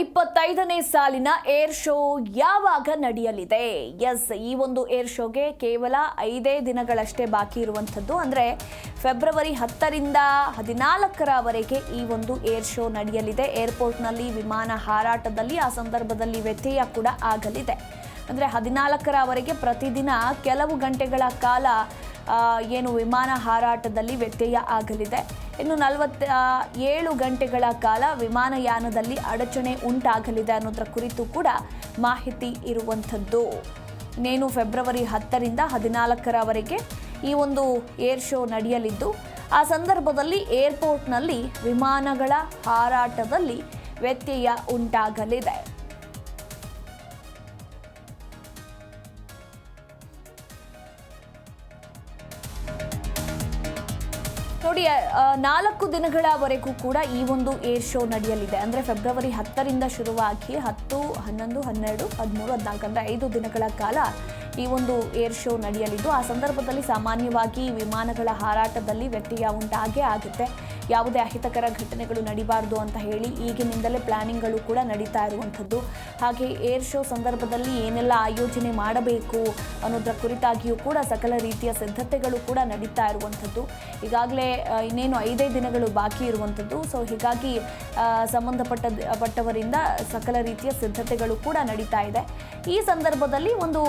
ಇಪ್ಪತ್ತೈದನೇ ಸಾಲಿನ air show ಯಾವಾಗ ನಡೆಯಲಿದೆ? ಎಸ್ ಈ ಒಂದು ಏರ್ ಶೋಗೆ ಕೇವಲ ಐದೇ ದಿನಗಳಷ್ಟೇ ಬಾಕಿ ಇರುವಂಥದ್ದು. ಅಂದರೆ ಫೆಬ್ರವರಿ ಹತ್ತರಿಂದ ಹದಿನಾಲ್ಕರವರೆಗೆ ಈ ಒಂದು ಏರ್ ಶೋ ನಡೆಯಲಿದೆ. ಏರ್ಪೋರ್ಟ್ನಲ್ಲಿ ವಿಮಾನ ಹಾರಾಟದಲ್ಲಿ ಆ ಸಂದರ್ಭದಲ್ಲಿ ವ್ಯತ್ಯಯ ಕೂಡ ಆಗಲಿದೆ. ಅಂದರೆ ಹದಿನಾಲ್ಕರವರೆಗೆ ಪ್ರತಿದಿನ ಕೆಲವು ಗಂಟೆಗಳ ಕಾಲ ಏನು ವಿಮಾನ ಹಾರಾಟದಲ್ಲಿ ವ್ಯತ್ಯಯ ಆಗಲಿದೆ. ಇನ್ನು ನಲವತ್ತ ಏಳು ಗಂಟೆಗಳ ಕಾಲ ವಿಮಾನಯಾನದಲ್ಲಿ ಅಡಚಣೆ ಉಂಟಾಗಲಿದೆ ಅನ್ನೋದರ ಕುರಿತು ಕೂಡ ಮಾಹಿತಿ ಇರುವಂಥದ್ದು. ಇನ್ನೇನು ಫೆಬ್ರವರಿ ಹತ್ತರಿಂದ ಹದಿನಾಲ್ಕರವರೆಗೆ ಈ ಒಂದು ಏರ್ ಶೋ ನಡೆಯಲಿದ್ದು, ಆ ಸಂದರ್ಭದಲ್ಲಿ ಏರ್ಪೋರ್ಟ್ನಲ್ಲಿ ವಿಮಾನಗಳ ಹಾರಾಟದಲ್ಲಿ ವ್ಯತ್ಯಯ ಉಂಟಾಗಲಿದೆ. ನೋಡಿ ನಾಲ್ಕು ದಿನಗಳವರೆಗೂ ಕೂಡ ಈ ಒಂದು ಏರ್ ಶೋ ನಡೆಯಲಿದೆ. ಅಂದರೆ ಫೆಬ್ರವರಿ ಹತ್ತರಿಂದ ಶುರುವಾಗಿ ಹತ್ತು, ಹನ್ನೊಂದು, ಹನ್ನೆರಡು, ಹದಿಮೂರು ಹದಿನಾಲ್ಕು ಅಂದರೆ ಐದು ದಿನಗಳ ಕಾಲ ಈ ಒಂದು ಏರ್ ಶೋ ನಡೆಯಲಿದ್ದು, ಆ ಸಂದರ್ಭದಲ್ಲಿ ಸಾಮಾನ್ಯವಾಗಿ ವಿಮಾನಗಳ ಹಾರಾಟದಲ್ಲಿ ವ್ಯತ್ಯಯ ಉಂಟಾಗೇ ಆಗುತ್ತೆ. ಯಾವುದೇ ಅಹಿತಕರ ಘಟನೆಗಳು ನಡಿಬಾರ್ದು ಅಂತ ಹೇಳಿ ಈಗಿನಿಂದಲೇ ಪ್ಲಾನಿಂಗ್ಗಳು ಕೂಡ ನಡೀತಾ ಇರುವಂಥದ್ದು. ಹಾಗೆ ಏರ್ ಶೋ ಸಂದರ್ಭದಲ್ಲಿ ಏನೆಲ್ಲ ಆಯೋಜನೆ ಮಾಡಬೇಕು ಅನ್ನೋದರ ಕುರಿತಾಗಿಯೂ ಕೂಡ ಸಕಲ ರೀತಿಯ ಸಿದ್ಧತೆಗಳು ಕೂಡ ನಡೀತಾ ಇರುವಂಥದ್ದು. ಈಗಾಗಲೇ ಇನ್ನೇನು ಐದೇ ದಿನಗಳು ಬಾಕಿ ಇರುವಂಥದ್ದು. ಸೊ, ಹೀಗಾಗಿ ಸಂಬಂಧಪಟ್ಟ, ಪಟ್ಟವರಿಂದ ಸಕಲ ರೀತಿಯ ಸಿದ್ಧತೆಗಳು ಕೂಡ ನಡೀತಾ ಇದೆ. ಈ ಸಂದರ್ಭದಲ್ಲಿ ಒಂದು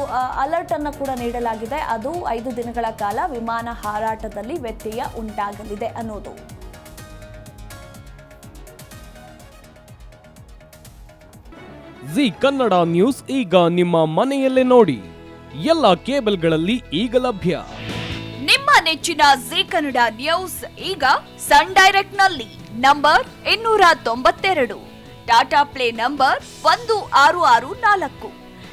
ಅಲರ್ಟ್ ಅನ್ನು ಕೂಡ ನೀಡಲಾಗಿದೆ. ಅದು ಐದು ದಿನಗಳ ಕಾಲ ವಿಮಾನ ಹಾರಾಟದಲ್ಲಿ ವ್ಯತ್ಯಯ ಉಂಟಾಗಲಿದೆ ಅನ್ನೋದು. ಜಿ ಕನ್ನಡ ನ್ಯೂಸ್ ಈಗ ನಿಮ್ಮ ಮನೆಯಲ್ಲೇ ನೋಡಿ. ಎಲ್ಲ ಕೇಬಲ್ಗಳಲ್ಲಿ ಈಗ ಲಭ್ಯ. ನಿಮ್ಮ ನೆಚ್ಚಿನ ಜಿ ಕನ್ನಡ ನ್ಯೂಸ್ ಈಗ ಸನ್ ಡೈರೆಕ್ಟ್ನಲ್ಲಿ ನಂಬರ್ ಇನ್ನೂರ ತೊಂಬತ್ತೆರಡು. ಟಾಟಾ ಪ್ಲೇ ನಂಬರ್ ಒಂದು ಆರು ಆರು ನಾಲ್ಕು.